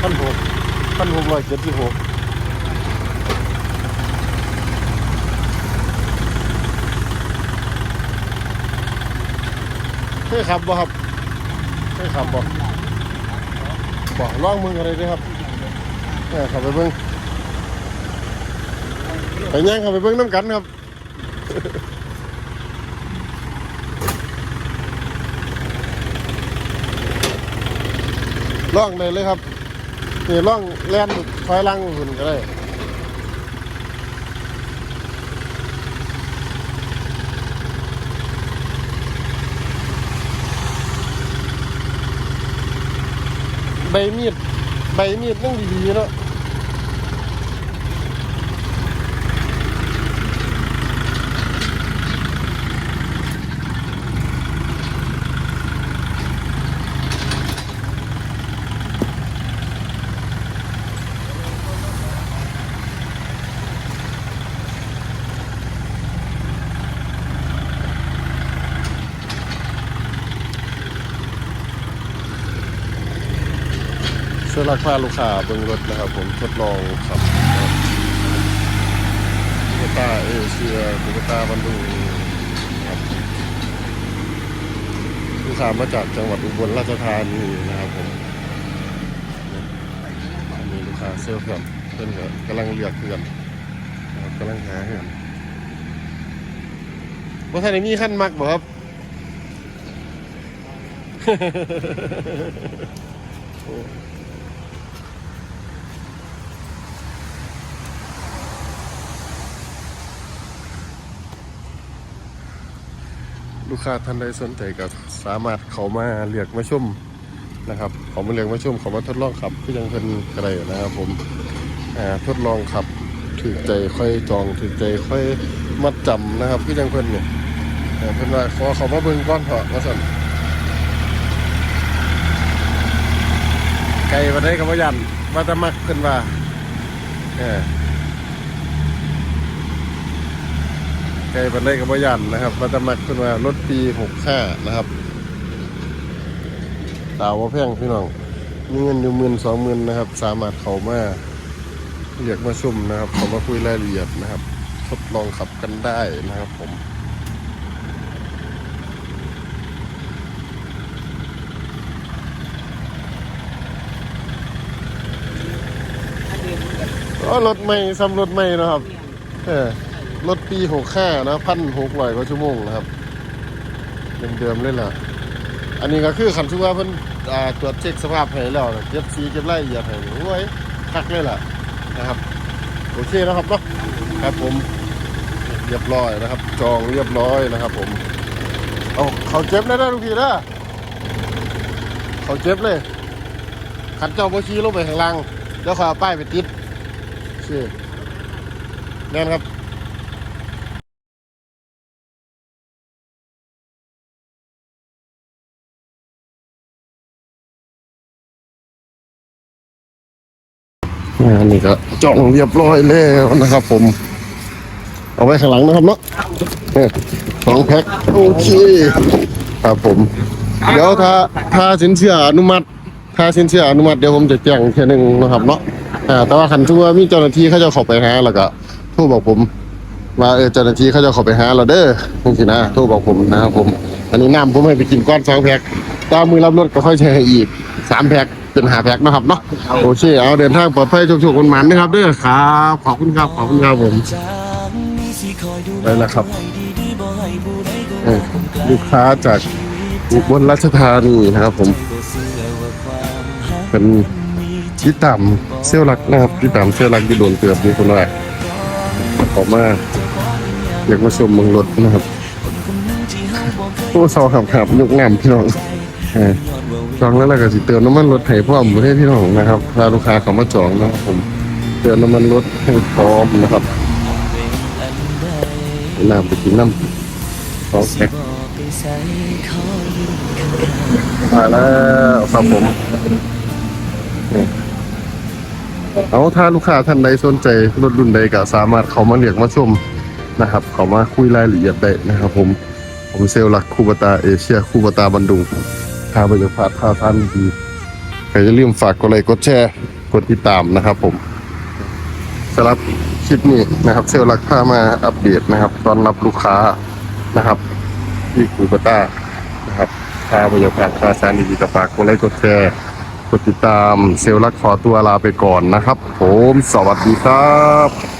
พันหกพันหกร้อยเจ็ดสิบหกเคยขับบ่ครับเคยขับบ่บ่ล่องมึงอะไรด้วยครับเออขับไปเบิ้งไปย่างขับไปเบิ้งน้ำกันครับล่องได้เลยครับ นี่ล่องแล่นถอยหลังหุ่นก็ได้ใบมีดใบมีดนั่งดีๆแล้ว อราคาลูกค้าเบิ่งรถนะครับ ผมทดลองขับโตต้าเอเชียโตต้าบันดูครับลูกค้ามาจากจังหวัดอุบลราชธานีนะครับผมมีลูกค้าเซลล์เพื่อนเพื่อนก็กำลังเลือกเพื่อนกำลังหาเพื่อนว่าท่านได้มีขั้นมักบ่ครับ ลูกค้าท่านใดสนใจก็สามารถเขามาเลือกมาชมนะครับเขามาเลือกมาชมเขามาทดลองขับก็ยังเป็นกระไรนะครับผมทดลองขับถือใจค่อยจองถือใจค่อยมัดจำนะครับพี่ยังเพิ่นเนี่ยเพิ่นว่าขอเขามาเบิ่งก้อนเถอะว่าสั่นไกลมาได้กับว่ายันว่าจะมักเพิ่นว่าเออ ไกลบันไดกับยันนะครับมาตมักขึ้นมารถปีหกห้านะครับดาวว่าแพงพี่น้องมีเงินอยู่หมื่นสองหมื่นนะครับ สามารถเขามาเรียกมาชมนะครับเขามาคุยรายละเอียดนะครับ ทดลองขับกันได้นะครับผมก็รถใหม่ซ้ำรถใหม่นะครับ เออ รถปีหกห้านะพันหกร้อยกว่าชั่วโมงนะครับเดิมๆเลยล่ะ อันนี้ก็คือขันชื่อว่าเพิ่นตรวจเช็คสภาพให้แล้วนะเก็บสีเก็บรายละเอียดให้โอ้ยคักเลยล่ะนะครับ โอเคนะครับเนาะครับผมเรียบร้อยนะครับ จองเรียบร้อยนะครับ ผมเอาเขาเจ็บเลยนะทุกทีนะเขาเจ็บเลยขันเจ้าโบชีลงไปข้างล่างแล้วขาเอาป้ายไปติดชื่อแน่นครับ อันนี้ก็จองเรียบร้อยแล้วนะครับ ผม เอาไว้ข้างหลังนะครับเนาะสองแพ็คโอเคครับผม เดี๋ยวถ้าถ้าสินเชื่ออนุมัติ ถ้าสินเชื่ออนุมัติเดี๋ยวผมจะแจ้งแค่หนึ่งนะครับเนาะแต่ว่าคันทั่วมีเจ้าหน้าที่เขาจะข้าไปหาแล้วก็โทรบอกผมว่าเออเจ้าหน้าที่เขาจะข้าไปหาเราเด้อนี่สินะโทรบอกผมนะครับผม อันนี้น้ำผมให้ไปกินก้อนสองแพ็คตามมือรับรถก็ค่อยใช้อีกสามแพ็ค เป็นหาแพ็คนะครับเนาะโอเคเอาเดินทางปลอดภัยทุกๆคนหมันนะครับเด้อครับขอบคุณครับขอบคุณครับผมไปแล้วครับเออลูกค้าจากอุบลราชธานีนะครับผม เป็นที่ต่ำเซี่ยวรักนะครับที่ต่ำเซี่ยวรักที่โดนเตือบมีคนว่าขอมาอยากมาชมเมืองรถนะครับโอ้เศร้าขับขับยกน้ำพี่น้องเออ จองแล้วเราก็สิเติมน้ำมันรถให้พร้อมให้พี่น้องนะครับถ้าลูกค้าเขามาจองนะครับผมเติมน้ำมันรถให้พร้อมนะครับน้ำไปกินน้ำสองแพ็คมาแล้วครับผมเอาถ้าลูกค้าท่านใดสนใจรถรุ่นใดก็สามารถเขามาเรียกมาชมนะครับ เขามาคุยรายละเอียดได้นะครับผมผมเซลล์หลักคูบตาเอเชียคูบตาบันดุง ทางบริษัทท่าท่านดีก็อย่าลืมฝากกดไลค์กดแชร์กดติดตามนะครับ ผมสำหรับคลิปนี้นะครับ เซลล์ลักพามาอัปเดตนะครับตอนรับลูกค้านะครับ ที่คูเบต้านะครับค่าบรรยากาศค่าวสารดีๆก็ฝากกดไลค์กดแชร์กดติดตามเซลล์ลักขอตัวลาไปก่อนนะครับ ผมสวัสดีครับ